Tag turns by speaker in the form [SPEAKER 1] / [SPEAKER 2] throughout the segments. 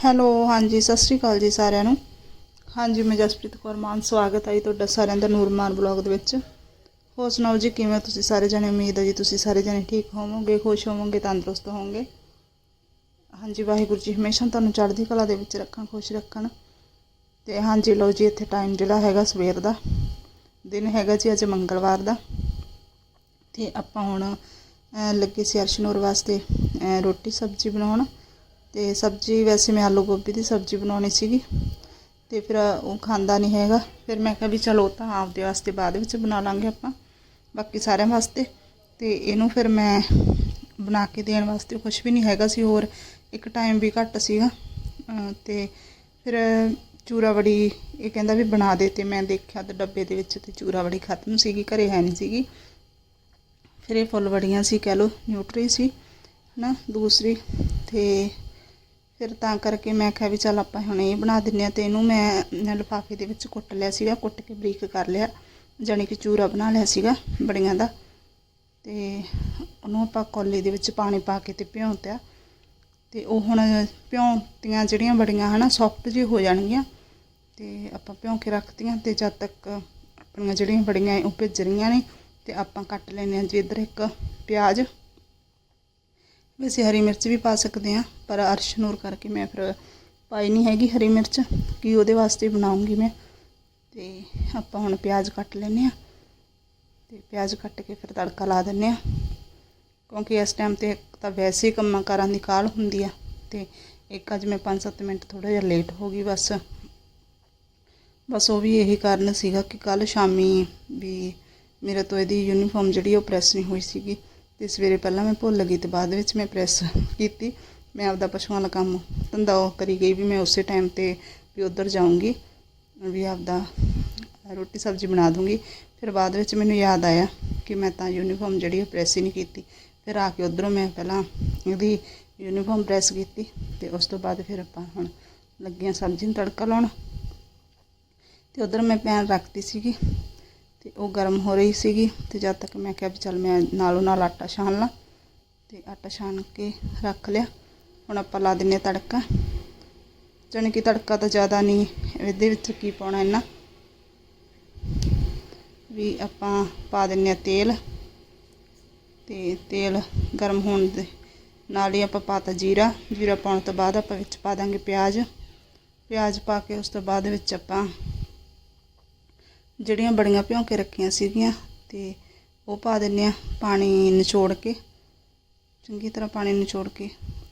[SPEAKER 1] Hello, ਹਾਂਜੀ, ਸਤਿ ਸ਼੍ਰੀ ਅਕਾਲ ਜੀ ਸਾਰਿਆਂ ਨੂੰ। ਹਾਂਜੀ, ਮੈਂ ਜਸਪ੍ਰੀਤ ਕੌਰ ਮਾਨ, ਸਵਾਗਤ ਹੈ ਜੀ ਤੁਹਾਡਾ ਸਾਰਿਆਂ ਦਾ ਨੂਰਮਾਨ ਬਲੌਗ ਦੇ ਵਿੱਚ। ਹੋਰ ਸੁਣਾਓ ਜੀ, ਕਿਵੇਂ ਤੁਸੀਂ ਸਾਰੇ ਜਣੇ? ਉਮੀਦ ਹੈ ਜੀ ਤੁਸੀਂ ਸਾਰੇ ਜਣੇ ਠੀਕ ਹੋਵੋਗੇ, ਖੁਸ਼ ਹੋਵੋਗੇ, ਤੰਦਰੁਸਤ ਹੋਵੋਗੇ। ਹਾਂਜੀ, ਵਾਹਿਗੁਰੂ ਜੀ ਹਮੇਸ਼ਾ ਤੁਹਾਨੂੰ ਚੜ੍ਹਦੀ ਕਲਾ ਦੇ ਵਿੱਚ ਰੱਖਣ ਖੁਸ਼ ਰੱਖਣ। ਤੇ ਹਾਂਜੀ, ਲਓ ਜੀ, ਇੱਥੇ ਟਾਈਮ ਜਿਹੜਾ ਹੈਗਾ ਸਵੇਰ ਦਾ। ਦਿਨ ਹੈਗਾ ਜੀ ਅੱਜ ਮੰਗਲਵਾਰ ਦਾ। ਤੇ ਆਪਾਂ ਹੁਣ ਲੱਗੇ ਸੀ ਅਰਸ਼ਨੂਰ ਵਾਸਤੇ ਰੋਟੀ ਸਬਜ਼ੀ ਬਣਾਉਣ। ਤੇ ਸਬਜ਼ੀ ਵੈਸੇ ਮੈਂ ਆਲੂ ਗੋਭੀ ਦੀ ਸਬਜ਼ੀ ਬਣਾਉਣੀ ਸੀਗੀ ਤੇ ਫਿਰ ਉਹ ਖਾਂਦਾ ਨਹੀਂ ਹੈਗਾ। ਫਿਰ ਮੈਂ ਕਿਹਾ ਵੀ ਚਲੋ ਤਾਂ ਆਪਦੇ ਵਾਸਤੇ ਬਾਅਦ ਵਿੱਚ ਬਣਾ ਲਾਂਗੇ ਆਪਾਂ, ਬਾਕੀ ਸਾਰਿਆਂ ਵਾਸਤੇ। ਤੇ ਇਹਨੂੰ ਫਿਰ ਮੈਂ ਬਣਾ ਕੇ ਦੇਣ ਵਾਸਤੇ ਕੁਝ ਵੀ ਨਹੀਂ ਹੈਗਾ ਸੀ, ਹੋਰ ਇੱਕ ਟਾਈਮ ਵੀ ਘੱਟ ਸੀਗਾ। ਅਹ ਤੇ ਫਿਰ ਚੂਰਾ ਵੜੀ ਇਹ ਕਹਿੰਦਾ ਵੀ ਬਣਾ ਦੇ ਤੇ ਮੈਂ ਦੇਖਿਆ ਤੇ ਡੱਬੇ ਦੇ ਵਿੱਚ ਤੇ ਚੂਰਾ ਵੜੀ ਖਤਮ ਸੀਗੀ, ਘਰੇ ਹੈ ਨਹੀਂ ਸੀਗੀ। ਫਿਰ ਇਹ ਫੁੱਲ ਵੜੀਆਂ ਸੀ ਕਹਿ ਲਓ, ਨਿਊਟਰੀ ਸੀ, ਹਨਾ, ਦੂਸਰੀ। ਤੇ ਫਿਰ ਤਾਂ ਕਰਕੇ ਮੈਂ ਕਿਹਾ ਵੀ ਚੱਲ ਆਪਾਂ ਹੁਣ ਇਹ ਬਣਾ ਦਿੰਨੇ ਆ ਤੇ ਇਹਨੂੰ ਮੈਂ ਲਿਫਾਫੇ ਦੇ ਵਿੱਚ ਕੁੱਟ ਲਿਆ ਸੀਗਾ, ਕੁੱਟ ਕੇ ਬਰੀਕ ਕਰ ਲਿਆ, ਜਾਣੀ ਕਿ ਚੂਰਾ ਬਣਾ ਲਿਆ ਸੀਗਾ ਬੜੀਆਂ ਦਾ। ਤੇ ਉਹਨੂੰ ਆਪਾਂ ਕੌਲੀ ਦੇ ਵਿੱਚ ਪਾਣੀ ਪਾ ਕੇ ਤੇ ਭਿਉਂਤਿਆ ਤੇ ਉਹ ਹੁਣ ਭਿਉਂਤੀਆਂ ਜਿਹੜੀਆਂ ਬੜੀਆਂ ਹਨਾ ਸੌਫਟ ਜਿਹੀ ਹੋ ਜਾਣਗੀਆਂ। ਤੇ ਆਪਾਂ ਭਿਉਂ ਕੇ ਰੱਖਤੀਆਂ ਤੇ ਜਦ ਤੱਕ ਆਪਣੀਆਂ ਜਿਹੜੀਆਂ ਬੜੀਆਂ ਉਹ ਭਿੱਜ ਰਹੀਆਂ ਨੇ, ਤੇ ਆਪਾਂ ਕੱਟ ਲੈਨੇ ਆ ਜੀ ਇੱਧਰ ਇੱਕ ਪਿਆਜ਼। ਵੈਸੇ ਹਰੀ ਮਿਰਚ ਵੀ ਪਾ ਸਕਦੇ ਆ ਪਰ ਅਰਸ਼ਨੂਰ ਕਰਕੇ ਮੈਂ ਫਿਰ ਪਾਈ ਨਹੀਂ ਹੈਗੀ ਹਰੀ ਮਿਰਚ, ਕਿ ਉਹਦੇ ਵਾਸਤੇ ਬਣਾਉਂਗੀ ਮੈਂ। ਤੇ ਆਪਾਂ ਹੁਣ ਪਿਆਜ਼ ਕੱਟ ਲੈਨੇ ਆ ਤੇ ਪਿਆਜ਼ ਕੱਟ ਕੇ ਫਿਰ ਤੜਕਾ ਲਾ ਦਿੰਨੇ ਆ ਕਿਉਂਕਿ ਇਸ ਟਾਈਮ ਤੇ ਇੱਕ ਤਾਂ ਵੈਸੇ ਕੰਮਾਂ ਕਾਰਾਂ ਦੀ ਕਾਹਲ ਹੁੰਦੀ ਆ, ਤੇ ਇੱਕ ਅੱਜ ਮੈਂ 5-7 ਮਿੰਟ ਥੋੜਾ ਜਿਹਾ ਲੇਟ ਹੋ ਗਈ ਬਸ। ਬਸ ਉਹ ਵੀ ਇਹੀ ਕਾਰਨ ਸੀਗਾ ਕਿ ਕੱਲ ਸ਼ਾਮੀ ਵੀ ਮੇਰੇ ਤੋਂ ਇਹਦੀ ਯੂਨੀਫਾਰਮ ਜਿਹੜੀ ਉਹ ਪ੍ਰੈਸ ਨਹੀਂ ਹੋਈ ਸੀਗੀ। ਤੇ ਸਵੇਰੇ ਪਹਿਲਾਂ ਮੈਂ ਭੁੱਲ ਗਈ ਤੇ ਬਾਅਦ ਵਿੱਚ ਮੈਂ ਪ੍ਰੈਸ ਕੀਤੀ। ਮੈਂ ਆਪਦਾ ਪਸ਼ੂਆਂ ਦਾ ਕੰਮ ਧੰਦਾ ਉਹ ਕਰੀ ਗਈ ਵੀ ਮੈਂ ਉਸੇ ਟਾਈਮ ਤੇ ਵੀ ਉਧਰ ਜਾਊਂਗੀ, ਵੀ ਆਪਦਾ ਰੋਟੀ ਸਬਜ਼ੀ ਬਣਾ ਦੂੰਗੀ। ਫਿਰ ਬਾਅਦ ਵਿੱਚ ਮੈਨੂੰ ਯਾਦ ਆਇਆ ਕਿ ਮੈਂ ਤਾਂ ਯੂਨੀਫਾਰਮ ਜਿਹੜੀ ਉਹ ਪ੍ਰੈਸ ਹੀ ਨਹੀਂ ਕੀਤੀ। ਫਿਰ ਆ ਕੇ ਉਧਰੋਂ ਮੈਂ ਪਹਿਲਾਂ ਇਹਦੀ ਯੂਨੀਫਾਰਮ ਪ੍ਰੈਸ ਕੀਤੀ ਤੇ ਉਸ ਤੋਂ ਬਾਅਦ ਫਿਰ ਆਪਾਂ ਹੁਣ ਲੱਗੀਆਂ ਸਬਜ਼ੀ ਨੂੰ ਤੜਕਾ ਲਾਉਣ। ਤੇ ਉਧਰ ਮੈਂ ਪੈਨ ਰੱਖਤੀ ਸੀਗੀ। ਤੇ ਉਹ ਗਰਮ ਹੋ ਰਹੀ ਸੀਗੀ ਤੇ ਜਦ ਤੱਕ ਮੈਂ ਕਿਹਾ ਵੀ ਚੱਲ ਮੈਂ ਨਾਲੋਂ ਨਾਲ ਆਟਾ ਛਾਣ ਲਾਂ ਤੇ ਆਟਾ ਛਾਣ ਕੇ ਰੱਖ ਲਿਆ। ਹੁਣ ਆਪਾਂ ਲਾ ਦਿੰਨੇ ਆ ਤੜਕਾ। ਜਾਣੀ ਕਿ ਤੜਕਾ ਤਾਂ ਜ਼ਿਆਦਾ ਨਹੀਂ, ਇਹਦੇ ਵਿੱਚ ਕੀ ਪਾਉਣਾ ਇੰਨਾ? ਵੀ ਆਪਾਂ ਪਾ ਦਿੰਨੇ ਆ ਤੇਲ ਤੇ ਤੇਲ ਗਰਮ ਹੋਣ ਦੇ ਨਾਲ ਹੀ ਆਪਾਂ ਪਾਤਾ ਜੀਰਾ। ਜੀਰਾ ਪਾਉਣ ਤੋਂ ਬਾਅਦ ਆਪਾਂ ਵਿੱਚ ਪਾ ਦਾਂਗੇ ਪਿਆਜ਼। ਪਿਆਜ਼ ਪਾ ਕੇ ਉਸ ਤੋਂ ਬਾਅਦ ਵਿੱਚ ਆਪਾਂ ਜਿਹੜੀਆਂ ਬੜੀਆਂ ਭਿਉਂ ਕੇ ਰੱਖੀਆਂ ਸੀਗੀਆਂ ਤੇ ਉਹ ਪਾ ਦਿੰਨੇ ਆ ਪਾਣੀ ਨਿਚੋੜ ਕੇ, ਚੰਗੀ ਤਰ੍ਹਾਂ ਪਾਣੀ ਨਿਚੋੜ ਕੇ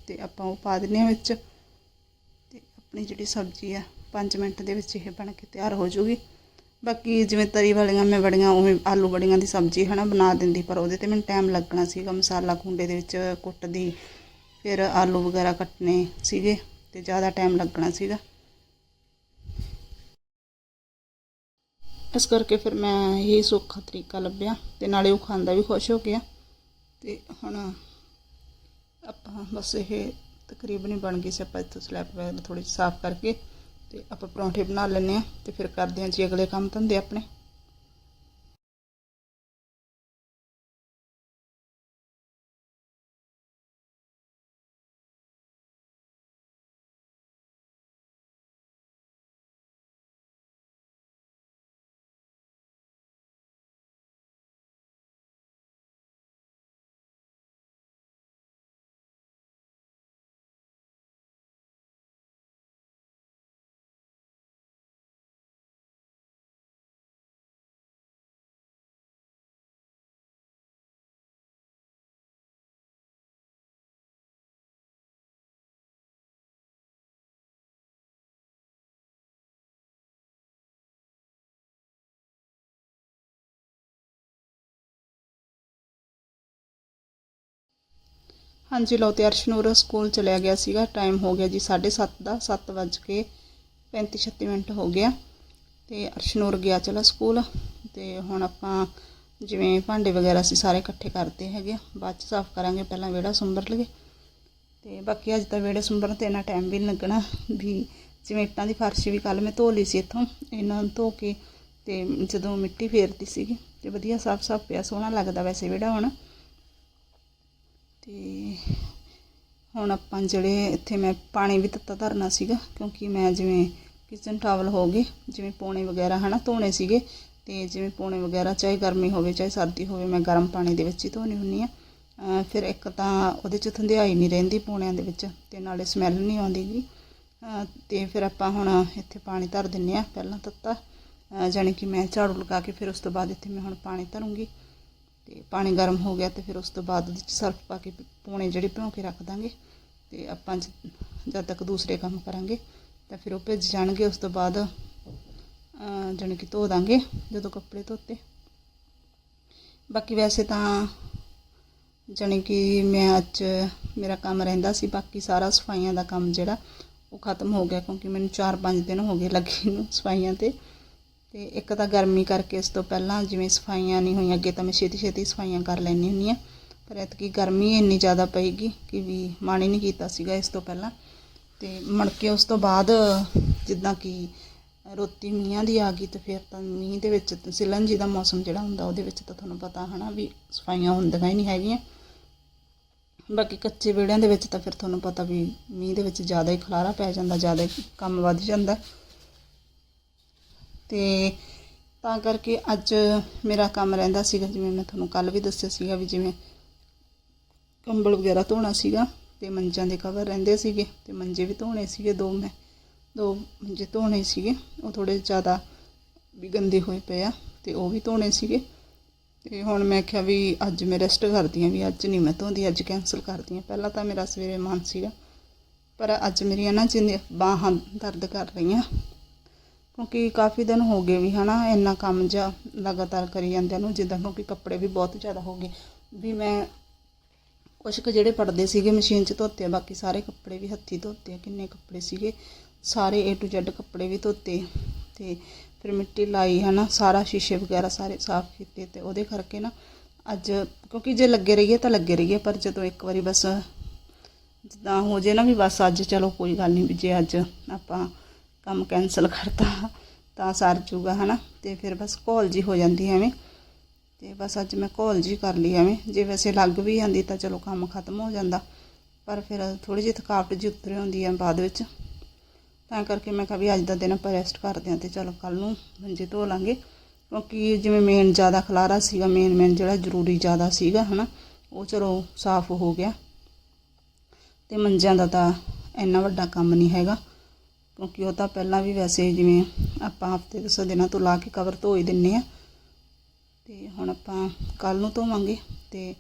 [SPEAKER 1] ਤੇ ਆਪਾਂ ਉਹ ਪਾ ਦਿੰਨੇ ਆ ਵਿੱਚ ਤੇ ਆਪਣੀ ਜਿਹੜੀ ਸਬਜ਼ੀ ਆ 5 ਮਿੰਟ ਦੇ ਵਿੱਚ ਇਹ ਬਣ ਕੇ ਤਿਆਰ ਹੋ ਜੂਗੀ। ਬਾਕੀ ਜਿਵੇਂ ਤਰੀ ਵਾਲੀਆਂ ਮੈਂ ਬੜੀਆਂ ਉਵੇਂ ਆਲੂ ਬੜੀਆਂ ਦੀ ਸਬਜ਼ੀ ਹਨਾ ਬਣਾ ਦਿੰਦੀ, ਪਰ ਉਹਦੇ ਤੇ ਮੈਨੂੰ ਟਾਈਮ ਲੱਗਣਾ ਸੀਗਾ। ਮਸਾਲਾ ਕੁੰਡੇ ਦੇ ਵਿੱਚ ਕੁੱਟਦੀ, ਫਿਰ ਆਲੂ ਵਗੈਰਾ ਕੱਟਣੇ ਸੀਗੇ ਤੇ ਜ਼ਿਆਦਾ ਟਾਈਮ ਲੱਗਣਾ ਸੀਗਾ। ਇਸ ਕਰਕੇ ਫਿਰ ਮੈਂ ਇਹ ਸੌਖਾ ਤਰੀਕਾ ਲੱਭਿਆ ਤੇ ਨਾਲੇ ਉਹ ਖਾਂਦਾ ਵੀ ਖੁਸ਼ ਹੋ ਗਿਆ ਤੇ ਹੁਣ ਆਪਾਂ ਬਸ ਇਹ ਤਕਰੀਬਨ ਹੀ ਬਣ ਗਈ ਸੀ, ਆਪਾਂ ਇੱਥੋਂ ਸਲੈਬ ਵਗੈਰਾ ਥੋੜੀ ਸਾਫ਼ ਕਰਕੇ ਤੇ ਆਪਾਂ ਪਰੌਂਠੇ ਬਣਾ ਲੈਂਦੇ ਆ ਤੇ ਫਿਰ ਕਰਦੇ ਆ ਜੀ ਅਗਲੇ ਕੰਮ ਧੰਦੇ ਆਪਣੇ। ਹਾਂਜੀ ਲਓ ਤੇ ਅਰਸ਼ਨੂਰ ਸਕੂਲ ਚਲਿਆ ਗਿਆ ਸੀਗਾ ਟਾਈਮ ਹੋ ਗਿਆ ਜੀ 7:30 ਦਾ 7 ਵੱਜ ਕੇ 35 36 ਮਿੰਟ ਹੋ ਗਿਆ ਤੇ ਅਰਸ਼ਨੂਰ ਗਿਆ ਚਲਾ ਸਕੂਲ ਤੇ ਹੁਣ ਆਪਾਂ ਜਿਵੇਂ ਭਾਂਡੇ ਵਗੈਰਾ ਅਸੀਂ ਸਾਰੇ ਇਕੱਠੇ ਕਰਦੇ ਹੈਗੇ ਆ। ਬਾਅਦ ਚ ਸਾਫ਼ ਕਰਾਂਗੇ ਪਹਿਲਾਂ ਵਿਹੜਾ ਸੁੰਬਰ ਲਈਏ ਤੇ ਬਾਕੀ ਅੱਜ ਤਾਂ ਵਿਹੜੇ ਸੁੰਬਰਨ ਤੇ ਇੰਨਾ ਟਾਈਮ ਵੀ ਨਹੀਂ ਲੱਗਣਾ ਵੀ ਜਿਵੇਂ ਇੱਟਾਂ ਦੀ ਫਰਸ਼ ਵੀ ਕੱਲ ਮੈਂ ਧੋ ਲਈ ਸੀ ਇੱਥੋਂ, ਇਹਨਾਂ ਨੂੰ ਧੋ ਕੇ ਤੇ ਜਦੋਂ ਮਿੱਟੀ ਫੇਰਦੀ ਸੀਗੀ ਤੇ ਵਧੀਆ ਸਾਫ਼ ਸਾਫ਼ ਪਿਆ, ਸੋਹਣਾ ਲੱਗਦਾ ਵੈਸੇ ਵਿਹੜਾ ਹੁਣ ਤੇ ਹੁਣ ਆਪਾਂ ਜਿਹੜੇ ਇੱਥੇ ਮੈਂ ਪਾਣੀ ਵੀ ਤੱਤਾ ਧਰਨਾ ਸੀਗਾ, ਕਿਉਂਕਿ ਮੈਂ ਜਿਵੇਂ ਕਿਚਨ ਟਾਵਲ ਹੋ ਗਏ, ਜਿਵੇਂ ਪੋਣੇ ਵਗੈਰਾ ਹਨਾ ਧੋਣੇ ਸੀਗੇ, ਤੇ ਜਿਵੇਂ ਪੋਣੇ ਵਗੈਰਾ ਚਾਹੇ ਗਰਮੀ ਹੋਵੇ, ਚਾਹੇ ਸਰਦੀ ਹੋਵੇ, ਮੈਂ ਗਰਮ ਪਾਣੀ ਦੇ ਵਿੱਚ ਹੀ ਧੋਣੀ ਹੁੰਨੀ ਆ। ਫਿਰ ਇੱਕ ਤਾਂ ਉਹਦੇ ਚ ਧੰਦਿਆਈ ਨਹੀਂ ਰਹਿੰਦੀ ਪੋਣਿਆਂ ਦੇ ਵਿੱਚ, ਤੇ ਨਾਲੇ ਸਮੈਲ ਨਹੀਂ ਆਉਂਦੀਗੀ ਤੇ ਫਿਰ ਆਪਾਂ ਹੁਣ ਇੱਥੇ ਪਾਣੀ ਧਰ ਦਿੰਨੇ ਆ, ਪਹਿਲਾਂ ਤੱਤਾ। ਅਹ ਜਾਣੀ ਕਿ ਮੈਂ ਝਾੜੂ ਲਗਾ ਕੇ ਫਿਰ ਉਸ ਤੋਂ ਬਾਅਦ ਇੱਥੇ ਮੈਂ ਹੁਣ ਪਾਣੀ ਧਰੂੰਗੀ। ਤੇ ਪਾਣੀ ਗਰਮ ਹੋ ਗਿਆ ਤੇ ਫਿਰ ਉਸ ਤੋਂ ਬਾਅਦ ਉਹਦੇ ਚ ਸਰਫ ਪਾ ਕੇ ਪੋਣੇ ਜਿਹੜੇ ਭਿਉਂ ਕੇ ਰੱਖ ਦਾਂਗੇ ਤੇ ਆਪਾਂ ਜ- ਜਦ ਤੱਕ ਦੂਸਰੇ ਕੰਮ ਕਰਾਂਗੇ ਤਾਂ ਫਿਰ ਉਹ ਭਿੱਜ ਜਾਣਗੇ, ਉਸ ਤੋਂ ਬਾਅਦ, ਅਹ, ਜਾਣੀ ਕਿ ਧੋ ਦਾਂਗੇ ਜਦੋਂ ਕੱਪੜੇ ਧੋਤੇ। ਬਾਕੀ ਵੈਸੇ ਤਾਂ ਜਾਣੀ ਕਿ ਮੈਂ ਅੱਜ, ਮੇਰਾ ਕੰਮ ਰਹਿੰਦਾ ਸੀ, ਬਾਕੀ ਸਾਰਾ ਸਫਾਈਆਂ ਦਾ ਕੰਮ ਜਿਹੜਾ ਉਹ ਖਤਮ ਹੋ ਗਿਆ ਕਿਉਂਕਿ ਮੈਨੂੰ 4-5 ਦਿਨ ਹੋ ਗਏ ਲੱਗੇ ਨੂੰ ਸਫਾਈਆਂ ਤੇ। ਤੇ ਇੱਕ ਤਾਂ ਗਰਮੀ ਕਰਕੇ ਇਸ ਤੋਂ ਪਹਿਲਾਂ ਜਿਵੇਂ ਸਫਾਈਆਂ ਨਹੀਂ ਹੋਈਆਂ, ਅੱਗੇ ਤਾਂ ਮੈਂ ਛੇਤੀ ਛੇਤੀ ਸਫਾਈਆਂ ਕਰ ਲੈਂਦੀ ਹੁੰਦੀ ਆ ਪਰ ਐਤਕੀ ਗਰਮੀ ਇੰਨੀ ਜ਼ਿਆਦਾ ਪਈਗੀ ਕਿ ਵੀ ਮਨ ਹੀ ਨਹੀਂ ਕੀਤਾ ਸੀਗਾ ਇਸ ਤੋਂ ਪਹਿਲਾਂ। ਤੇ ਮੁੜ ਕੇ ਉਸ ਤੋਂ ਬਾਅਦ ਜਿੱਦਾਂ ਕਿ ਰੋਤੀ ਮੀਂਹਾਂ ਦੀ ਆ ਗਈ ਤੇ ਫਿਰ ਤਾਂ ਮੀਂਹ ਦੇ ਵਿੱਚ ਤਾਂ ਸਿਲਨ ਜੀ ਦਾ ਮੌਸਮ ਜਿਹੜਾ ਹੁੰਦਾ ਉਹਦੇ ਵਿੱਚ ਤਾਂ ਤੁਹਾਨੂੰ ਪਤਾ ਹਨਾ ਵੀ ਸਫਾਈਆਂ ਹੁੰਦੀਆਂ ਹੀ ਨਹੀਂ ਹੈਗੀਆਂ। ਬਾਕੀ ਕੱਚੇ ਵਿਹੜਿਆਂ ਦੇ ਵਿੱਚ ਤਾਂ ਫਿਰ ਤੁਹਾਨੂੰ ਪਤਾ ਵੀ ਮੀਂਹ ਦੇ ਵਿੱਚ ਜ਼ਿਆਦਾ ਹੀ ਖਲਾਰਾ ਪੈ ਜਾਂਦਾ, ਜ਼ਿਆਦਾ ਕੰਮ ਵੱਧ ਜਾਂਦਾ। ਤੇ ਤਾਂ ਕਰਕੇ ਅੱਜ ਮੇਰਾ ਕੰਮ ਰਹਿੰਦਾ ਸੀਗਾ, ਜਿਵੇਂ ਮੈਂ ਤੁਹਾਨੂੰ ਕੱਲ ਵੀ ਦੱਸਿਆ ਸੀਗਾ ਵੀ ਜਿਵੇਂ ਕੰਬਲ ਵਗੈਰਾ ਧੋਣਾ ਸੀਗਾ ਤੇ ਮੰਜਾਂ ਦੇ ਕਵਰ ਰਹਿੰਦੇ ਸੀਗੇ ਤੇ ਮੰਜੇ ਵੀ ਧੋਣੇ ਸੀਗੇ ਦੋ ਮੈਂ, ਦੋ ਮੰਜੇ ਧੋਣੇ ਸੀਗੇ, ਉਹ ਥੋੜੇ ਜ਼ਿਆਦਾ ਵੀ ਗੰਦੇ ਹੋਏ ਪਏ ਆ ਤੇ ਉਹ ਵੀ ਧੋਣੇ ਸੀਗੇ। ਤੇ ਹੁਣ ਮੈਂ ਕਿਹਾ ਵੀ ਅੱਜ ਮੈਂ ਰੈਸਟ ਕਰਦੀ ਹਾਂ ਵੀ ਅੱਜ ਨਹੀਂ ਮੈਂ ਧੋਂਦੀ, ਅੱਜ ਕੈਂਸਲ ਕਰਦੀ ਹਾਂ। ਪਹਿਲਾਂ ਤਾਂ ਮੇਰਾ ਸਵੇਰੇ ਮਨ ਸੀਗਾ, ਪਰ ਅੱਜ ਮੇਰੀਆਂ ਨਾ ਜਿੰਨੇ ਬਾਹਾਂ ਦਰਦ ਕਰ ਰਹੀਆਂ ਕਿਉਂਕਿ ਕਾਫੀ ਦਿਨ ਹੋ ਗਏ ਵੀ ਹਨਾ, ਇੰਨਾ ਕੰਮ ਜਿਹਾ ਲਗਾਤਾਰ ਕਰੀ ਜਾਂਦਿਆਂ ਨੂੰ, ਜਿੱਦਾਂ ਕਿਉਂਕਿ ਕੱਪੜੇ ਵੀ ਬਹੁਤ ਜ਼ਿਆਦਾ ਹੋ ਗਏ। ਵੀ ਮੈਂ ਕੁਛ ਕੁ ਜਿਹੜੇ ਪੜਦੇ ਸੀਗੇ, ਮਸ਼ੀਨ 'ਚ ਧੋਤੇ ਆ, ਬਾਕੀ ਸਾਰੇ ਕੱਪੜੇ ਵੀ ਹੱਥੀ ਧੋਤੇ ਆ, ਕਿੰਨੇ ਕੱਪੜੇ ਸੀਗੇ। ਸਾਰੇ A to Z ਕੱਪੜੇ ਵੀ ਧੋਤੇ। ਤੇ ਫਿਰ ਮਿੱਟੀ ਲਾਈ, ਹਨਾ, ਸਾਰਾ ਸ਼ੀਸ਼ੇ ਵਗੈਰਾ ਸਾਰੇ ਸਾਫ਼ ਕੀਤੇ ਤੇ ਉਹਦੇ ਕਰਕੇ ਨਾ ਅੱਜ ਕਿਉਂਕਿ ਜੇ ਲੱਗੇ ਰਹੀਏ ਤਾਂ ਲੱਗੇ ਰਹੀਏ, ਪਰ ਜਦੋਂ ਇੱਕ ਵਾਰੀ ਬਸ ਜਿੱਦਾਂ ਹੋ ਜੇ ਨਾ ਵੀ ਬਸ ਅੱਜ ਚਲੋ ਕੋਈ ਗੱਲ ਨਹੀਂ ਵੀ ਜੇ ਅੱਜ ਆਪਾਂ ਕੰਮ ਕੈਨਸਲ ਕਰਤਾ, ਤਾਂ ਸਰ ਜੂਗਾ, ਹਨਾ? ਤੇ ਫਿਰ ਬਸ ਘੋਲ ਜੀ ਹੋ ਜਾਂਦੀ ਐਵੇਂ। ਤੇ ਬਸ ਅੱਜ ਮੈਂ ਘੋਲ ਜੀ ਕਰ ਲਈ ਐਵੇਂ। ਜੇ ਵੈਸੇ ਲੱਗ ਵੀ ਜਾਂਦੀ ਤਾਂ ਚਲੋ ਕੰਮ ਖਤਮ ਹੋ ਜਾਂਦਾ। ਪਰ ਫਿਰ ਥੋੜੀ ਜਿਹੀ ਥਕਾਵਟ ਜਿਹੀ ਉਤਰੇ ਹੁੰਦੀ ਹੈ ਬਾਅਦ ਵਿੱਚ। ਤਾਂ ਕਰਕੇ ਮੈਂ ਕਿਹਾ ਵੀ ਅੱਜ ਦਾ ਦਿਨ ਆਪਾਂ ਰੈਸਟ ਕਰਦੇ ਹਾਂ ਤੇ ਚਲੋ ਕੱਲ ਨੂੰ ਮੰਜੇ ਧੋ ਲਾਂਗੇ। ਕਿਉਂਕਿ ਜਿਵੇਂ ਮੇਨ ਜ਼ਿਆਦਾ ਖਲਾਰਾ ਸੀਗਾ ਮੇਨ ਮੇਨ ਜਿਹੜਾ ਜ਼ਰੂਰੀ ਜ਼ਿਆਦਾ ਸੀਗਾ, ਹਨਾ? ਉਹ ਚਲੋ ਸਾਫ਼ ਹੋ ਗਿਆ। ਤੇ ਮੰਜਿਆਂ ਦਾ ਤਾਂ ਇੰਨਾ ਵੱਡਾ ਕੰਮ ਨਹੀਂ ਹੈਗਾ। ਕਿਉਂਕਿ ਉਹ ਤਾਂ ਪਹਿਲਾਂ ਵੀ ਵੈਸੇ ਜਿਵੇਂ ਆਪਾਂ ਹਫ਼ਤੇ ਦਸ ਦਿਨਾਂ ਤੋਂ ਲਾ ਕੇ ਕਵਰ ਧੋ ਹੀ ਦਿੰਨੇ ਆ। ਤੇ ਹੁਣ ਆਪਾਂ ਕੱਲ ਨੂੰ ਧੋਵਾਂਗੇ ਤੇ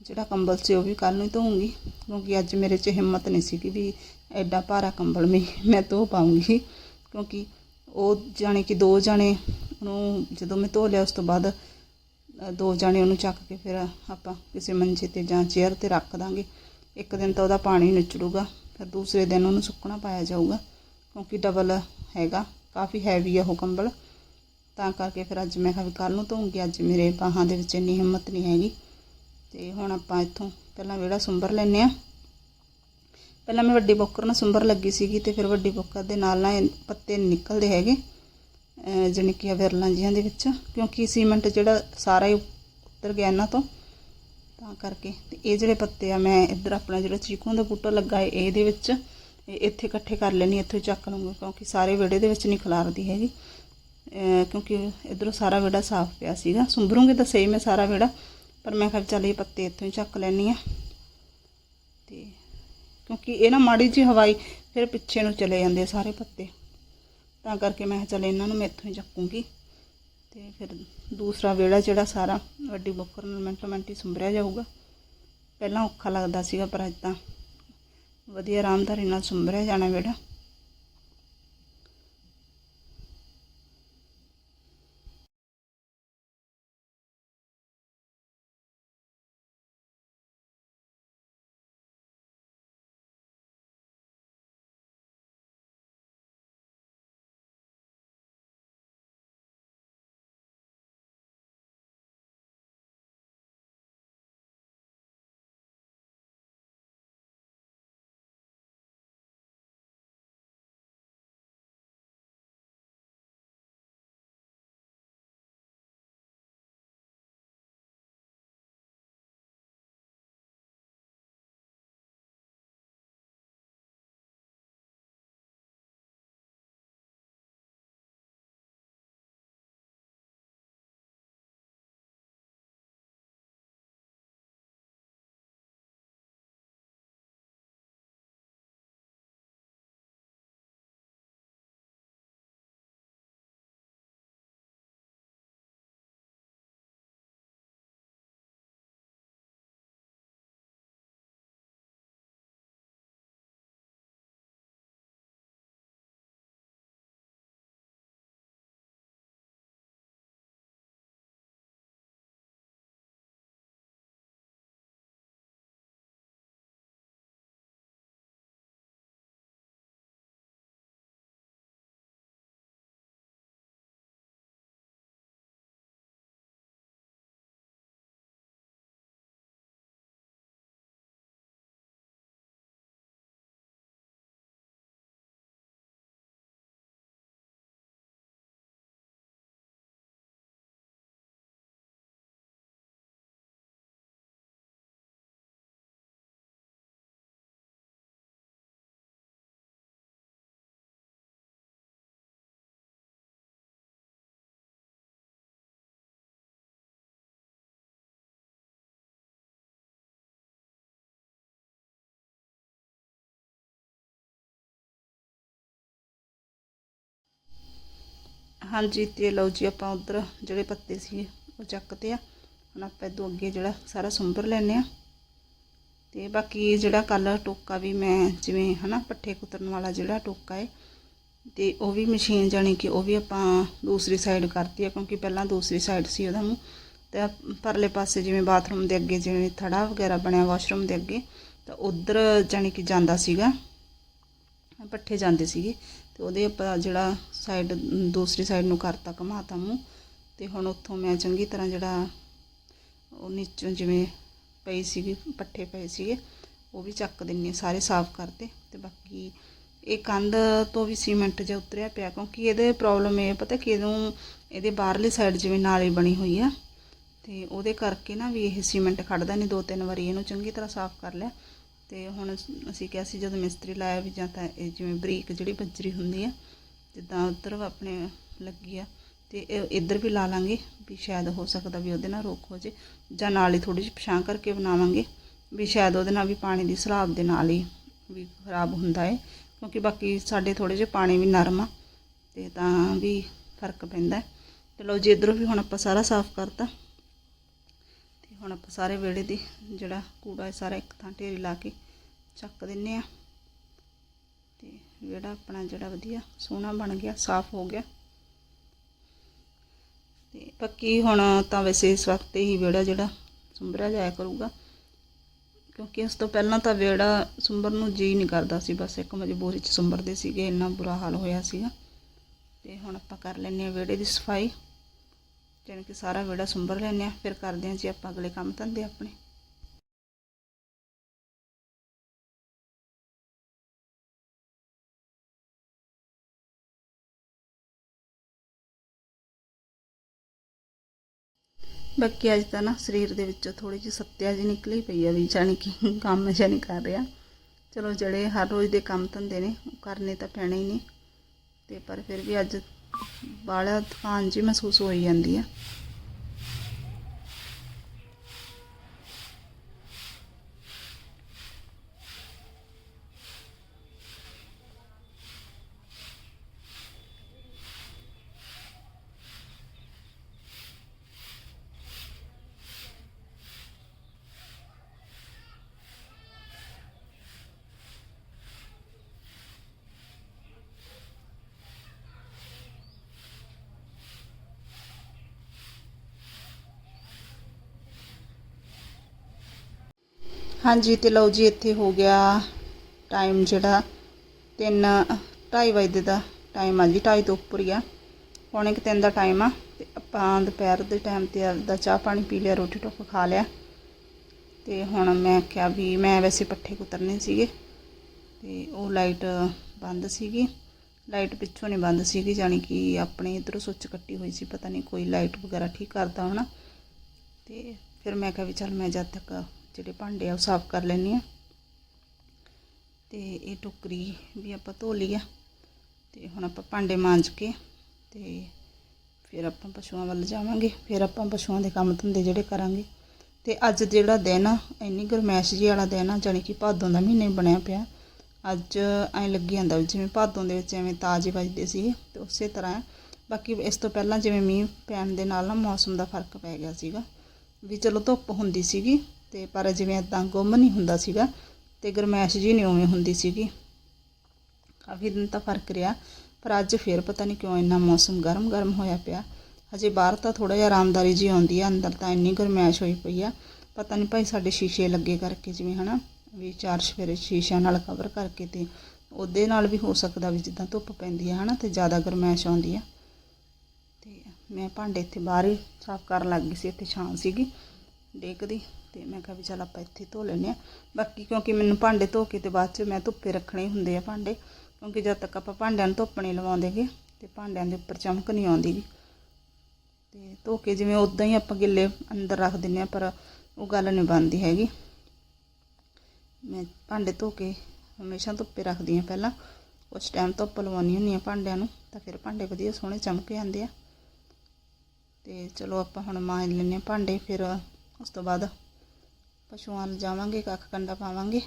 [SPEAKER 1] ਜਿਹੜਾ ਕੰਬਲ ਸੀ ਉਹ ਵੀ ਕੱਲ ਨੂੰ ਹੀ ਧੋਵਾਂਗੀ ਕਿਉਂਕਿ ਅੱਜ ਮੇਰੇ 'ਚ ਹਿੰਮਤ ਨਹੀਂ ਸੀ ਕਿ ਵੀ ਐਡਾ ਭਾਰਾ ਕੰਬਲ ਮੈਂ ਮੈਂ ਧੋ ਪਾਉਂਗੀ ਕਿਉਂਕਿ ਉਹ ਜਾਣੇ ਕਿ ਦੋ ਜਾਣੇ ਉਹਨੂੰ ਜਦੋਂ ਮੈਂ ਧੋ ਲਿਆ ਉਸ ਤੋਂ ਬਾਅਦ, ਦੋ ਜਾਣੇ ਉਹਨੂੰ ਚੱਕ ਕੇ ਫਿਰ ਆਪਾਂ ਕਿਸੇ ਮੰਜੇ ਤੇ ਜਾਂ ਚੇਅਰ ਤੇ ਰੱਖ ਦਾਂਗੇ। ਇੱਕ ਦਿਨ ਤਾਂ ਉਹਦਾ ਪਾਣੀ ਨਿਚੜੂਗਾ, ਫਿਰ ਦੂਸਰੇ ਦਿਨ ਉਹਨੂੰ ਸੁੱਕਣਾ ਪਾਇਆ ਜਾਊਗਾ। ਕਿਉਂਕਿ ਡਬਲ ਹੈਗਾ, ਕਾਫੀ ਹੈਵੀ ਆ ਉਹ ਕੰਬਲ। ਤਾਂ ਕਰਕੇ ਫਿਰ ਅੱਜ ਮੈਂ ਕਿਹਾ ਵੀ ਕੱਲ ਨੂੰ ਧੋਉਂਗੀ ਅੱਜ ਮੇਰੇ ਬਾਹਾਂ ਦੇ ਵਿੱਚ ਇੰਨੀ ਹਿੰਮਤ ਨਹੀਂ ਹੈਗੀ। ਤੇ ਹੁਣ ਆਪਾਂ ਇੱਥੋਂ ਪਹਿਲਾਂ ਵਿਹੜਾ ਸੁੰਬਰ ਲੈਨੇ ਆ ਪਹਿਲਾਂ ਮੈਂ ਵੱਡੀ ਬੋਕਰ ਨਾਲ ਸੁੰਬਰ ਲੱਗੀ ਸੀਗੀ ਤੇ ਫਿਰ ਵੱਡੀ ਬੋਕਰ ਦੇ ਨਾਲ ਨਾਲ ਪੱਤੇ ਨਿਕਲਦੇ ਹੈਗੇ, ਅਹ ਕਿ ਵਿਰਲਾਂ ਜਿਹਾਂ ਦੇ ਵਿੱਚ, ਕਿਉਂਕਿ ਸੀਮੈਂਟ ਜਿਹੜਾ ਸਾਰਾ ਹੀ ਉਤਰ ਗਿਆ ਇਹਨਾਂ ਤੋਂ। ਤਾਂ ਕਰਕੇ ਤੇ ਇਹ ਜਿਹੜੇ ਪੱਤੇ ਆ, ਮੈਂ ਇੱਧਰ ਆਪਣਾ ਜਿਹੜਾ ਚੀਕੂ ਦਾ ਬੂਟਾ ਲੱਗਾ ਹੈ, ਇਹਦੇ ਵਿੱਚ ਇੱਥੇ ਇਕੱਠੇ ਕਰ ਲੈਣੀ ਇੱਥੋਂ ਹੀ ਚੱਕ ਲਵਾਂਗੇ ਕਿਉਂਕਿ ਸਾਰੇ ਵਿਹੜੇ ਦੇ ਵਿੱਚ ਨਹੀਂ ਖਲਾਰਦੀ ਹੈਗੀ। ਕਿਉਂਕਿ ਇਧਰੋਂ ਸਾਰਾ ਵਿਹੜਾ ਸਾਫ਼ ਪਿਆ ਸੀਗਾ। ਸੁੰਬਰੂੰਗੇ ਤਾਂ ਸਹੀ ਮੈਂ ਸਾਰਾ ਵਿਹੜਾ, ਪਰ ਮੈਂ ਕਿਹਾ ਚੱਲ ਇਹ ਪੱਤੇ ਇੱਥੋਂ ਹੀ ਚੱਕ ਲੈਣੀ ਆ ਤੇ ਕਿਉਂਕਿ ਇਹ ਨਾ ਮਾੜੀ ਜਿਹੀ ਹਵਾਈ ਫਿਰ ਪਿੱਛੇ ਨੂੰ ਚਲੇ ਜਾਂਦੇ ਸਾਰੇ ਪੱਤੇ। ਤਾਂ ਕਰਕੇ ਮੈਂ ਕਿਹਾ ਚੱਲ ਇਹਨਾਂ ਨੂੰ ਮੈਂ ਇੱਥੋਂ ਹੀ ਚੱਕੂੰਗੀ। ਤੇ ਫਿਰ ਦੂਸਰਾ ਵਿਹੜਾ ਜਿਹੜਾ ਸਾਰਾ, ਵੱਡੀ ਬੁੱਕਰ ਨਾਲ ਮਿੰਟੋ ਮਿੰਟ ਹੀ ਸੁੰਬਰਿਆ ਜਾਊਗਾ। ਪਹਿਲਾਂ ਔਖਾ ਲੱਗਦਾ ਸੀਗਾ, ਪਰ ਅੱਜ ਤਾਂ ਵਧੀਆ ਆਰਾਮਦਾਰੀ ਨਾਲ ਸੁੰਬਰਿਆ ਜਾਣਾ ਵਿਹੜਾ ਹਾਂਜੀ ਤੇ ਲਓ ਜੀ ਆਪਾਂ ਉਧਰ ਜਿਹੜੇ ਪੱਤੇ ਸੀ ਉਹ ਚੱਕਤੇ ਆ। ਹੁਣ ਆਪਾਂ ਇਦੋਂ ਅੱਗੇ ਜਿਹੜਾ ਸਾਰਾ ਸੁੰਬਰ ਲੈਨੇ ਆ। ਤੇ ਬਾਕੀ ਜਿਹੜਾ ਕੱਲ ਟੋਕਾ ਵੀ ਮੈਂ ਜਿਵੇਂ ਹਨਾ ਪੱਠੇ ਕੁਤਰਨ ਵਾਲਾ ਜਿਹੜਾ ਟੋਕਾ ਹੈ ਤੇ ਉਹ ਵੀ ਮਸ਼ੀਨ ਜਾਣੀ ਕਿ ਉਹ ਵੀ ਆਪਾਂ ਦੂਸਰੀ ਸਾਈਡ ਕਰਤੀ ਆ, ਕਿਉਂਕਿ ਪਹਿਲਾਂ ਦੂਸਰੀ ਸਾਈਡ ਸੀ ਉਹਦਾ ਮੂੰਹ। ਤੇ ਪਰਲੇ ਪਾਸੇ ਜਿਵੇਂ ਬਾਥਰੂਮ ਦੇ ਅੱਗੇ ਜਿਵੇਂ ਥੜਾ ਵਗੈਰਾ ਬਣਿਆ ਵਾਸ਼ਰੂਮ ਦੇ ਅੱਗੇ, ਤਾਂ ਉਧਰ ਜਾਣੀ ਕਿ ਜਾਂਦਾ ਸੀਗਾ। ਪੱਠੇ ਜਾਂਦੇ ਸੀਗੇ ਤੇ ਉਹਦੇ ਆਪਾਂ ਜਿਹੜਾ ਸਾਈਡ ਦੂਸਰੀ ਸਾਈਡ ਨੂੰ ਕਰਤਾ ਘਮਾਤਾ ਮੂੰਹ ਤੇ ਹੁਣ ਉੱਥੋਂ ਮੈਂ ਚੰਗੀ ਤਰ੍ਹਾਂ ਜਿਹੜਾ ਉਹ ਨੀਚੋਂ ਜਿਵੇਂ ਪਈ ਸੀਗੀ ਪੱਠੇ ਪਏ ਸੀਗੇ ਉਹ ਵੀ ਚੱਕ ਦਿੰਨੀ ਹਾਂ, ਸਾਰੇ ਸਾਫ਼ ਕਰਤੇ ਤੇ ਬਾਕੀ ਇਹ ਕੰਧ ਤੋਂ ਵੀ ਸੀਮੈਂਟ ਜਿਹਾ ਉਤਰਿਆ ਪਿਆ ਕਿਉਂਕਿ ਇਹਦੇ ਪ੍ਰੋਬਲਮ ਇਹ ਪਤਾ ਕਿਦੋਂ ਇਹਦੇ ਬਾਹਰਲੀ ਸਾਈਡ ਜਿਵੇਂ ਨਾਲੀ ਬਣੀ ਹੋਈ ਆ ਤੇ ਉਹਦੇ ਕਰਕੇ ਨਾ ਵੀ ਇਹ ਸੀਮੈਂਟ ਖੜਦਾ ਨਹੀਂ ਦੋ ਤਿੰਨ ਵਾਰੀ ਇਹਨੂੰ ਚੰਗੀ ਤਰ੍ਹਾਂ ਸਾਫ਼ ਕਰ ਲਿਆ। ਤੇ ਹੁਣ ਅਸੀਂ ਕਿਹਾ ਸੀ ਜਦੋਂ ਮਿਸਤਰੀ ਲਾਇਆ ਵੀ ਜਾਂ ਤਾਂ ਇਹ ਜਿਵੇਂ ਬਰੀਕ ਜਿਹੜੀ ਬੱਜਰੀ ਹੁੰਦੀ ਆ, ਜਿੱਦਾਂ ਉੱਧਰ ਆਪਣੇ ਲੱਗੀ ਆ, ਤੇ ਇੱਧਰ ਵੀ ਲਾ ਲਾਂਗੇ ਵੀ ਸ਼ਾਇਦ ਹੋ ਸਕਦਾ ਵੀ ਉਹਦੇ ਨਾਲ ਰੋਕ ਹੋ ਜੇ, ਜਾਂ ਨਾਲ ਹੀ ਥੋੜੀ ਜਿਹੀ ਪਛਾਂ ਕਰਕੇ ਬਣਾਵਾਂਗੇ, ਵੀ ਸ਼ਾਇਦ ਉਹਦੇ ਨਾਲ ਵੀ ਪਾਣੀ ਦੀ ਸਲਾਬ ਦੇ ਨਾਲ ਹੀ ਵੀ ਖਰਾਬ ਹੁੰਦਾ ਹੈ ਕਿਉਂਕਿ ਬਾਕੀ ਸਾਡੇ ਥੋੜੇ ਜਿਹੇ ਪਾਣੀ ਵੀ ਨਰਮ ਆ, ਤੇ ਤਾਂ ਵੀ ਫ਼ਰਕ ਪੈਂਦਾ ਹੈ। ਤੇ ਲਓ ਜੀ, ਇੱਧਰੋਂ ਵੀ ਹੁਣ ਆਪਾਂ ਸਾਰਾ ਸਾਫ਼ ਕਰਤਾ ਹੁਣ ਆਪਾਂ ਸਾਰੇ ਵਿਹੜੇ ਦੀ ਜਿਹੜਾ ਕੂੜਾ ਹੈ, ਸਾਰਾ ਇੱਕ ਥਾਂ ਢੇਰੀ ਲਾ ਕੇ ਚੱਕ ਦਿੰਨੇ ਆ। ਤੇ ਵਿਹੜਾ ਆਪਣਾ ਜਿਹੜਾ ਵਧੀਆ ਸੋਹਣਾ ਬਣ ਗਿਆ, ਸਾਫ਼ ਹੋ ਗਿਆ। ਤੇ ਪੱਕੀ ਹੁਣ ਤਾਂ ਵੈਸੇ ਇਸ ਵਕਤ ਹੀ ਵਿਹੜਾ ਜਿਹੜਾ ਸੁੰਬਰਿਆ ਜਾਇਆ ਕਰੂਗਾ, ਕਿਉਂਕਿ ਉਸ ਤੋਂ ਪਹਿਲਾਂ ਤਾਂ ਵਿਹੜਾ ਸੁੰਬਰ ਨੂੰ ਜੀ ਨਹੀਂ ਕਰਦਾ ਸੀ, ਬਸ ਇੱਕ ਮਜਬੂਰੀ ਚ ਸੁੰਬਰਦੇ ਸੀਗੇ, ਇੰਨਾ ਬੁਰਾ ਹਾਲ ਹੋਇਆ ਸੀਗਾ। ਤੇ ਹੁਣ ਆਪਾਂ ਕਰ ਲੈਨੇ ਆ ਵਿਹੜੇ ਦੀ ਸਫ਼ਾਈ। ਜਾਣੀ ਕਿ ਸਾਰਾ ਵਿਹੜਾ ਸੁੰਬਰ ਲੈਨੇ ਆ ਫਿਰ ਕਰਦੇ ਆ ਜੀ ਆਪਾਂ ਅਗਲੇ ਕੰਮ ਧੰਦੇ ਆਪਣੇ। ਬਾਕੀ ਅੱਜ ਤਾਂ ਨਾ ਸਰੀਰ ਦੇ ਵਿੱਚੋਂ ਥੋੜੀ ਜਿਹੀ ਸੱਤਿਆ ਜਿਹੀ ਨਿਕਲੀ ਪਈ ਆ ਵੀ, ਜਾਣੀ ਕਿ ਕੰਮ ਜਿਹਾ ਨਹੀਂ ਕਰ ਰਿਹਾ। ਚਲੋ ਜਿਹੜੇ ਹਰ ਰੋਜ਼ ਦੇ ਕੰਮ ਧੰਦੇ ਨੇ, ਉਹ ਕਰਨੇ ਤਾਂ ਪੈਣੇ ਹੀ ਨੇ। ਤੇ ਪਰ ਫਿਰ ਵੀ ਅੱਜ ਬਾਹਲਾ ਥਕਾਨ ਜਿਹੀ ਮਹਿਸੂਸ ਹੋਈ ਜਾਂਦੀ ਆ। ਹਾਂਜੀ ਤੇ ਲਓ ਜੀ ਇੱਥੇ ਹੋ ਗਿਆ ਟਾਈਮ ਜਿਹੜਾ 3 2:30 ਵਜੇ ਦਾ ਟਾਈਮ ਆ ਜੀ 2:30 ਤੋਂ ਉੱਪਰ ਹੀ ਆ। ਪੌਣੇ ਕੁ ਤਿੰਨ ਦਾ ਟਾਈਮ ਆ ਤੇ ਆਪਾਂ ਦੁਪਹਿਰ ਦੇ ਟਾਈਮ ਤੇ ਆਪਦਾ ਚਾਹ ਪਾਣੀ ਪੀ ਲਿਆ, ਰੋਟੀ ਟੁੱਕ ਖਾ ਲਿਆ। ਤੇ ਹੁਣ ਮੈਂ ਕਿਹਾ ਵੀ ਮੈਂ ਵੈਸੇ ਪੱਠੇ ਕੁਤਰਨੇ ਸੀਗੇ ਤੇ ਉਹ ਲਾਈਟ ਬੰਦ ਸੀਗੀ। ਲਾਈਟ ਪਿੱਛੋਂ ਨਹੀਂ ਬੰਦ ਸੀਗੀ, ਜਾਣੀ ਕਿ ਆਪਣੇ ਇਧਰੋਂ ਸੁੱਚ ਕੱਟੀ ਹੋਈ ਸੀ, ਪਤਾ ਨਹੀਂ ਕੋਈ ਲਾਈਟ ਵਗੈਰਾ ਠੀਕ ਕਰਦਾ ਹੋਣਾ। ਤੇ ਫਿਰ ਮੈਂ ਕਿਹਾ ਵੀ ਚੱਲ ਮੈਂ ਜਦ ਤੱਕ ਜਿਹੜੇ ਭਾਂਡੇ ਆ ਉਹ ਸਾਫ਼ ਕਰ ਲੈਣੀ ਆ ਤੇ ਇਹ ਟੋਕਰੀ ਵੀ ਆਪਾਂ ਧੋ ਲਈ ਆ। ਤੇ ਹੁਣ ਆਪਾਂ ਭਾਂਡੇ ਮਾਂਜ ਕੇ ਤੇ ਫਿਰ ਆਪਾਂ ਪਸ਼ੂਆਂ ਵੱਲ ਜਾਵਾਂਗੇ। ਫਿਰ ਆਪਾਂ ਪਸ਼ੂਆਂ ਦੇ ਕੰਮ ਧੰਦੇ ਜਿਹੜੇ ਕਰਾਂਗੇ। ਤੇ ਅੱਜ ਜਿਹੜਾ ਦਿਨ ਆ, ਇੰਨੀ ਗਰਮੈਸ਼ ਜੀ ਵਾਲਾ ਦਿਨ ਆ, ਜਾਣੀ ਕਿ ਭਾਦੋਂ ਦਾ ਮਹੀਨਾ ਬਣਿਆ ਪਿਆ। ਅੱਜ ਐਂ ਲੱਗੀ ਜਾਂਦਾ ਜਿਵੇਂ ਭਾਦੋਂ ਦੇ ਵਿੱਚ ਐਵੇਂ ਤਾਜ਼ੇ ਵੱਜਦੇ ਸੀ ਤੇ ਉਸੇ ਤਰ੍ਹਾਂ ਬਾਕੀ ਇਸ ਤੋਂ ਪਹਿਲਾਂ ਜਿਵੇਂ ਮੀਂਹ ਪੈਣ ਦੇ ਨਾਲ ਨਾ ਮੌਸਮ ਦਾ ਫ਼ਰਕ ਪੈ ਗਿਆ ਸੀਗਾ। ਵੀ ਚਲੋ ਧੁੱਪ ਹੁੰਦੀ ਸੀਗੀ ਤੇ ਪਰ ਜਿਵੇਂ ਇਦਾਂ ਗੁੰਮ ਨਹੀਂ ਹੁੰਦਾ ਸੀਗਾ ਤੇ ਗਰਮੈਸ਼ ਜੀ ਨਹੀਂ ਉਵੇਂ ਹੁੰਦੀ ਸੀਗੀ। ਕਾਫੀ ਦਿਨ ਤਾਂ ਫ਼ਰਕ ਰਿਹਾ, ਪਰ ਅੱਜ ਫੇਰ ਪਤਾ ਨਹੀਂ ਕਿਉਂ ਇੰਨਾ ਮੌਸਮ ਗਰਮ ਗਰਮ ਹੋਇਆ ਪਿਆ। ਹਜੇ ਬਾਹਰ ਤਾਂ ਥੋੜਾ ਜਿਹਾ ਆਰਾਮਦਾਰੀ ਜੀ ਆਉਂਦੀ ਆ, ਅੰਦਰ ਤਾਂ ਇੰਨੀ ਗਰਮੈਸ਼ ਹੋਈ ਪਈ ਆ। ਪਤਾ ਨਹੀਂ ਭਾਈ ਸਾਡੇ ਸ਼ੀਸ਼ੇ ਲੱਗੇ ਕਰਕੇ ਜਿਵੇਂ ਹਨਾ, ਵੀ ਚਾਰ ਸਫੇਰੇ ਸ਼ੀਸ਼ਿਆਂ ਨਾਲ ਕਵਰ ਕਰਕੇ ਤੇ ਉਹਦੇ ਨਾਲ ਵੀ ਹੋ ਸਕਦਾ ਵੀ ਜਿੱਦਾਂ ਧੁੱਪ ਪੈਂਦੀ ਆ ਹਨਾ ਤੇ ਜ਼ਿਆਦਾ ਗਰਮੈਸ਼ ਆਉਂਦੀ ਆ। ਤੇ ਮੈਂ ਭਾਂਡੇ ਇੱਥੇ ਬਾਹਰ ਹੀ ਸਾਫ਼ ਕਰਨ ਲੱਗ ਗਈ ਸੀ, ਇੱਥੇ ਛਾਂ ਸੀਗੀ ਡੇਕਦੀ ਤੇ ਮੈਂ ਕਿਹਾ ਵੀ ਚੱਲ ਆਪਾਂ ਇੱਥੇ ਧੋ ਲੈਨੇ ਆ ਬਾਕੀ ਕਿਉਂਕਿ ਮੈਨੂੰ ਭਾਂਡੇ ਧੋ ਕੇ ਤੇ ਬਾਅਦ ਚ ਮੈਂ ਧੁੱਪੇ ਰੱਖਣੇ ਹੁੰਦੇ ਆ ਭਾਂਡੇ, ਕਿਉਂਕਿ ਜਦ ਤੱਕ ਆਪਾਂ ਭਾਂਡਿਆਂ ਨੂੰ ਧੁੱਪ ਨਹੀਂ ਲਵਾਉਂਦੇਗੇ ਤੇ ਭਾਂਡਿਆਂ ਦੇ ਉੱਪਰ ਚਮਕ ਨਹੀਂ ਆਉਂਦੀ ਗੀ ਤੇ ਧੋ ਕੇ ਜਿਵੇਂ ਉਦਾਂ ਹੀ ਆਪਾਂ ਗਿੱਲੇ ਅੰਦਰ ਰੱਖ ਦਿੰਨੇ ਆ ਪਰ ਉਹ ਗੱਲ ਨਹੀਂ ਬਣਦੀ ਹੈਗੀ। ਮੈਂ ਭਾਂਡੇ ਧੋ ਕੇ ਹਮੇਸ਼ਾ ਧੁੱਪੇ ਰੱਖਦੀ ਆ ਪਹਿਲਾਂ। ਉਸ ਟਾਈਮ ਧੁੱਪ ਲਵਾਉਣੀ ਹੁੰਦੀ ਆ ਭਾਂਡਿਆਂ ਨੂੰ, ਤਾਂ ਫਿਰ ਭਾਂਡੇ ਵਧੀਆ ਸੋਹਣੇ ਚਮਕ ਜਾਂਦੇ ਆ। ਤੇ ਚਲੋ ਆਪਾਂ ਹੁਣ ਮਾਂਜ ਲੈਨੇ ਆ ਭਾਂਡੇ, ਫਿਰ ਉਸ ਤੋਂ ਬਾਅਦ ਪਸ਼ੂਆਂ ਨੂੰ ਜਾਵਾਂਗੇ ਕੱਖ ਕੰਡਾ ਪਾਵਾਂਗੇ।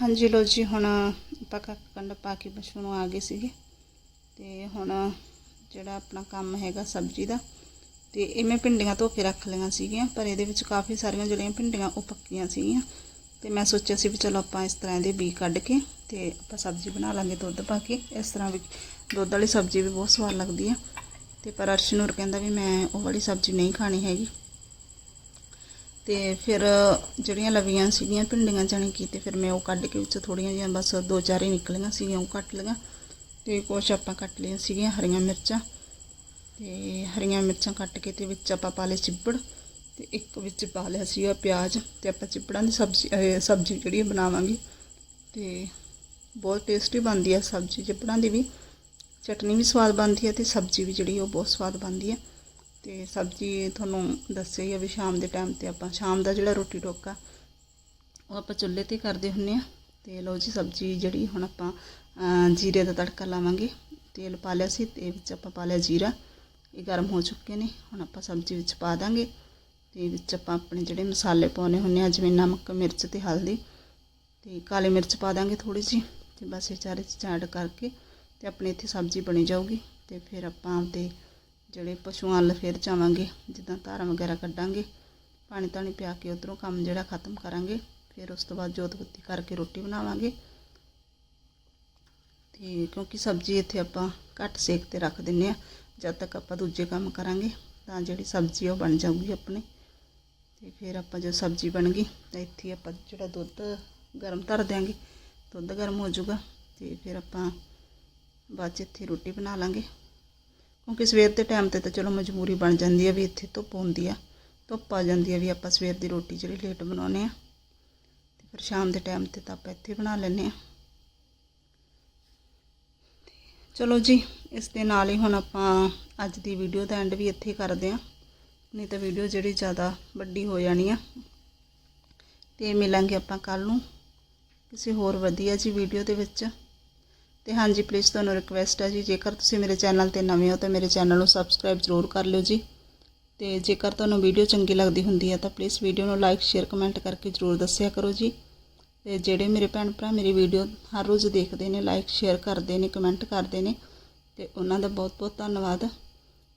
[SPEAKER 1] ਹਾਂਜੀ ਲੋ ਜੀ, ਹੁਣ ਆਪਾਂ ਕੱਖ ਕੰਡ ਪਾ ਕੇ ਪਸ਼ੂ ਨੂੰ ਆ ਗਏ ਸੀਗੇ। ਤੇ ਹੁਣ ਜਿਹੜਾ ਆਪਣਾ ਕੰਮ ਹੈਗਾ ਸਬਜ਼ੀ ਦਾ, ਤੇ ਇਹ ਮੈਂ ਭਿੰਡੀਆਂ ਧੋ ਕੇ ਰੱਖ ਲਈਆਂ ਸੀਗੀਆਂ, ਪਰ ਇਹਦੇ ਵਿੱਚ ਕਾਫੀ ਸਾਰੀਆਂ ਜਿਹੜੀਆਂ ਭਿੰਡੀਆਂ ਉਹ ਪੱਕੀਆਂ ਸੀਗੀਆਂ। ਤੇ ਮੈਂ ਸੋਚਿਆ ਸੀ ਵੀ ਚਲੋ ਆਪਾਂ ਇਸ ਤਰ੍ਹਾਂ ਇਹਦੇ ਬੀ ਕੱਢ ਕੇ ਤੇ ਆਪਾਂ ਸਬਜ਼ੀ ਬਣਾ ਲਾਂਗੇ ਦੁੱਧ ਪਾ ਕੇ। ਇਸ ਤਰ੍ਹਾਂ ਵੀ ਦੁੱਧ ਵਾਲੀ ਸਬਜ਼ੀ ਵੀ ਬਹੁਤ ਸਵਾਦ ਲੱਗਦੀ ਆ। ਤੇ ਪਰ ਅਰਸ਼ਨੂਰ ਕਹਿੰਦਾ ਵੀ ਮੈਂ ਉਹ ਵਾਲੀ ਸਬਜ਼ੀ ਨਹੀਂ ਖਾਣੀ ਹੈਗੀ। ਤੇ ਫਿਰ ਜਿਹੜੀਆਂ ਲਵੀਆਂ ਸੀਗੀਆਂ, ਭਿੰਡੀਆਂ ਜਾਣੀ ਕੀ ਤੇ ਫਿਰ ਮੈਂ ਉਹ ਕੱਢ ਕੇ ਵਿੱਚ ਥੋੜੀਆਂ ਜਿਹੀਆਂ ਬਸ ਦੋ ਚਾਰ ਹੀ ਨਿਕਲੀਆਂ ਸੀਗੀਆਂ, ਉਹ ਕੱਟ ਲਈਆਂ। ਤੇ ਕੁਛ ਆਪਾਂ ਕੱਟ ਲਈਆਂ ਸੀਗੀਆਂ, ਹਰੀਆਂ ਮਿਰਚਾਂ। ਤੇ ਹਰੀਆਂ ਮਿਰਚਾਂ ਕੱਟ ਕੇ ਤੇ ਵਿੱਚ ਆਪਾਂ ਪਾ ਲਏ ਚਿੱਬੜ ਤੇ ਇੱਕ ਵਿੱਚ ਪਾ ਲਿਆ ਸੀਗਾ ਪਿਆਜ਼ ਤੇ ਆਪਾਂ ਚਿੱਬੜਾਂ ਦੀ ਸਬਜ਼ੀ ਸਬਜ਼ੀ ਜਿਹੜੀ ਹੈ ਬਣਾਵਾਂਗੇ। ਤੇ ਬਹੁਤ ਟੇਸਟੀ ਬਣਦੀ ਹੈ ਸਬਜ਼ੀ, ਚਿੱਬੜਾਂ ਦੀ ਵੀ। ਚਟਨੀ ਵੀ ਸਵਾਦ ਬਣਦੀ ਹੈ ਤੇ ਸਬਜ਼ੀ ਵੀ ਜਿਹੜੀ ਉਹ ਬਹੁਤ ਸਵਾਦ ਬਣਦੀ ਹੈ ਤੇ ਸਬਜ਼ੀ ਤੁਹਾਨੂੰ ਦੱਸਿਆ ਹੀ ਆ ਵੀ ਸ਼ਾਮ ਦੇ ਟਾਈਮ ਤੇ ਆਪਾਂ, ਸ਼ਾਮ ਦਾ ਜਿਹੜਾ ਰੋਟੀ ਟੋਕਾ, ਉਹ ਆਪਾਂ ਚੁੱਲ੍ਹੇ ਤੇ ਕਰਦੇ ਹੁੰਨੇ ਆ। ਤੇ ਲਓ ਜੀ, ਸਬਜ਼ੀ ਜਿਹੜੀ ਹੁਣ ਆਪਾਂ ਜੀਰੇ ਦਾ ਤੜਕਾ ਲਾਵਾਂਗੇ। ਤੇਲ ਪਾ ਲਿਆ ਸੀ, ਤੇ ਵਿੱਚ ਆਪਾਂ ਪਾ ਲਿਆ ਜੀਰਾ। ਇਹ ਗਰਮ ਹੋ ਚੁੱਕੇ ਨੇ, ਹੁਣ ਆਪਾਂ ਸਬਜ਼ੀ ਵਿੱਚ ਪਾ ਦਾਂਗੇ। ਤੇ ਵਿੱਚ ਆਪਾਂ ਆਪਣੇ ਜਿਹੜੇ ਮਸਾਲੇ ਪਾਉਣੇ ਹੁੰਨੇ ਆ, ਜਿਵੇਂ ਨਮਕ, ਮਿਰਚ ਤੇ ਹਲਦੀ। ਤੇ ਕਾਲੀ ਮਿਰਚ ਪਾ ਦਾਂਗੇ ਥੋੜੀ ਜਿਹੀ, ਤੇ ਬਸ ਇਹ ਚਾਰੇ ਚੀਜ਼ਾਂ ਐਡ ਕਰਕੇ ਤੇ ਆਪਣੀ ਇੱਥੇ ਸਬਜ਼ੀ ਬਣੀ ਜਾਊਗੀ। ਤੇ ਫਿਰ ਆਪਾਂ ਆਪਦੇ ਜਿਹੜੇ ਪਸ਼ੂਆਂ ਵੱਲ ਫਿਰ ਜਾਵਾਂਗੇ, ਜਿੱਦਾਂ ਧਾਰਾਂ ਵਗੈਰਾ ਕੱਢਾਂਗੇ, ਪਾਣੀ ਤਾਣੀ ਪਿਆ ਕੇ ਉਧਰੋਂ ਕੰਮ ਜਿਹੜਾ ਖਤਮ ਕਰਾਂਗੇ, ਫਿਰ ਉਸ ਤੋਂ ਬਾਅਦ ਜੋਤ ਬੱਤੀ ਕਰਕੇ ਰੋਟੀ ਬਣਾਵਾਂਗੇ। ਤੇ ਕਿਉਂਕਿ ਸਬਜ਼ੀ ਇੱਥੇ ਆਪਾਂ ਘੱਟ ਸੇਕ ਤੇ ਰੱਖ ਦਿੰਨੇ ਆ, ਜਦ ਤੱਕ ਆਪਾਂ ਦੂਜੇ ਕੰਮ ਕਰਾਂਗੇ, ਤਾਂ ਜਿਹੜੀ ਸਬਜ਼ੀ ਆ ਉਹ ਬਣ ਜਾਊਗੀ ਆਪਣੀ। ਤੇ ਫਿਰ ਆਪਾਂ ਜਦੋਂ ਸਬਜ਼ੀ ਬਣ ਗਈ, ਤਾਂ ਇੱਥੇ ਆਪਾਂ ਜਿਹੜਾ ਦੁੱਧ ਗਰਮ ਧਰ ਦਿਆਂਗੇ, ਦੁੱਧ ਗਰਮ ਹੋ ਜਾਊਗਾ, ਤੇ ਫਿਰ ਆਪਾਂ ਬਾਅਦ 'ਚ ਇੱਥੇ ਰੋਟੀ ਬਣਾ ਲਾਂਗੇ। ਕਿਉਂਕਿ ਸਵੇਰ ਦੇ ਟਾਈਮ ਤੇ ਤਾਂ ਚਲੋ ਮਜਬੂਰੀ ਬਣ ਜਾਂਦੀ ਹੈ ਵੀ ਇੱਥੇ ਧੁੱਪ ਹੁੰਦੀ ਆ, ਧੁੱਪ ਆ ਜਾਂਦੀ ਹੈ ਵੀ ਆਪਾਂ ਸਵੇਰ ਦੀ ਰੋਟੀ ਜਿਹੜੀ ਲੇਟ ਬਣਾਉਨੇ ਆ। ਤੇ ਫਿਰ ਸ਼ਾਮ ਦੇ ਟਾਈਮ ਤੇ ਤਾਂ ਆਪਾਂ ਇੱਥੇ ਬਣਾ ਲੈਂਦੇ ਆ। ਚਲੋ ਜੀ, ਇਸ ਦੇ ਨਾਲ ਹੀ ਹੁਣ ਆਪਾਂ ਅੱਜ ਦੀ ਵੀਡੀਓ ਦਾ ਐਂਡ ਵੀ ਇੱਥੇ ਕਰਦੇ ਆ। ਨਹੀਂ ਤਾਂ ਵੀਡੀਓ ਜਿਹੜੀ ਜ਼ਿਆਦਾ ਵੱਡੀ ਹੋ ਜਾਣੀ ਆ। ਤੇ ਮਿਲਾਂਗੇ ਆਪਾਂ ਕੱਲ ਨੂੰ ਕਿਸੇ ਹੋਰ ਵਧੀਆ ਜੀ ਵੀਡੀਓ ਦੇ ਵਿੱਚ। ਤੇ ਹਾਂਜੀ ਪਲੀਜ਼ ਤੁਹਾਨੂੰ ਰਿਕਵੈਸਟ ਹੈ ਜੀ, ਜੇਕਰ ਤੁਸੀਂ ਮੇਰੇ ਚੈਨਲ ਤੇ ਨਵੇਂ ਹੋ ਤਾਂ ਮੇਰੇ ਚੈਨਲ ਨੂੰ ਸਬਸਕ੍ਰਾਈਬ ਜ਼ਰੂਰ ਕਰ ਲਿਓ ਜੀ। ਤੇ ਜੇਕਰ ਤੁਹਾਨੂੰ ਵੀਡੀਓ ਚੰਗੀ ਲੱਗਦੀ ਹੁੰਦੀ ਹੈ ਤਾਂ ਪਲੀਜ਼ ਵੀਡੀਓ ਨੂੰ ਲਾਈਕ ਸ਼ੇਅਰ ਕਮੈਂਟ ਕਰਕੇ ਜ਼ਰੂਰ ਦੱਸਿਆ ਕਰੋ ਜੀ। ਤੇ ਜਿਹੜੇ ਮੇਰੇ ਭੈਣ ਭਰਾ ਮੇਰੀ ਵੀਡੀਓ ਹਰ ਰੋਜ਼ ਦੇਖਦੇ ਨੇ ਲਾਈਕ ਸ਼ੇਅਰ ਕਰਦੇ ਨੇ ਕਮੈਂਟ ਕਰਦੇ ਨੇ, ਤੇ ਉਹਨਾਂ ਦਾ ਬਹੁਤ ਬਹੁਤ ਧੰਨਵਾਦ।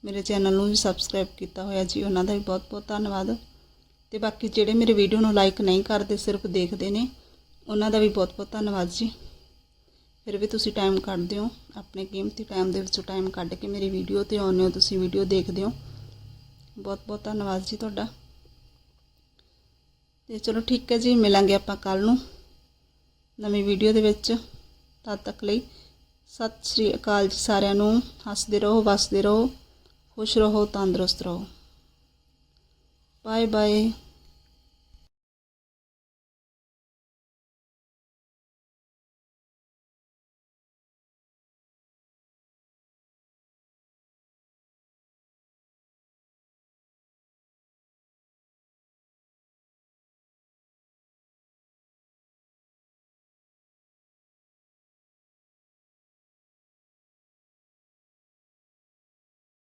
[SPEAKER 1] ਮੇਰੇ ਚੈਨਲ ਨੂੰ ਵੀ ਸਬਸਕ੍ਰਾਈਬ ਕੀਤਾ ਹੋਇਆ ਜੀ, ਉਹਨਾਂ ਦਾ ਵੀ ਬਹੁਤ ਬਹੁਤ ਧੰਨਵਾਦ। ਤੇ ਬਾਕੀ ਜਿਹੜੇ ਮੇਰੇ ਵੀਡੀਓ ਨੂੰ ਲਾਈਕ ਨਹੀਂ ਕਰਦੇ, ਸਿਰਫ ਦੇਖਦੇ ਨੇ, ਉਹਨਾਂ ਦਾ ਵੀ ਬਹੁਤ ਬਹੁਤ ਧੰਨਵਾਦ ਜੀ। ਫਿਰ ਵੀ ਤੁਸੀਂ ਟਾਈਮ ਕੱਢਦੇ ਹੋ, ਆਪਣੇ ਕੀਮਤੀ ਟਾਈਮ ਦੇ ਵਿੱਚੋਂ ਟਾਈਮ ਕੱਢ ਕੇ ਮੇਰੀ ਵੀਡੀਓ ਤੇ ਆਉਂਦੇ ਹੋ, ਤੁਸੀਂ ਵੀਡੀਓ ਦੇਖਦੇ ਹੋ। ਬਹੁਤ ਬਹੁਤ ਧੰਨਵਾਦ ਜੀ ਤੁਹਾਡਾ। ਤੇ ਚਲੋ ਠੀਕ ਹੈ ਜੀ, ਮਿਲਾਂਗੇ ਆਪਾਂ ਕੱਲ ਨੂੰ ਨਵੀਂ ਵੀਡੀਓ ਦੇ ਵਿੱਚ ਤਦ ਤੱਕ ਲਈ। ਸਤਿ ਸ੍ਰੀ ਅਕਾਲ ਜੀ ਸਾਰਿਆਂ ਨੂੰ, ਹੱਸਦੇ ਰਹੋ, ਵਸਦੇ ਰਹੋ, ਖੁਸ਼ ਰਹੋ, ਤੰਦਰੁਸਤ ਰਹੋ। Bye bye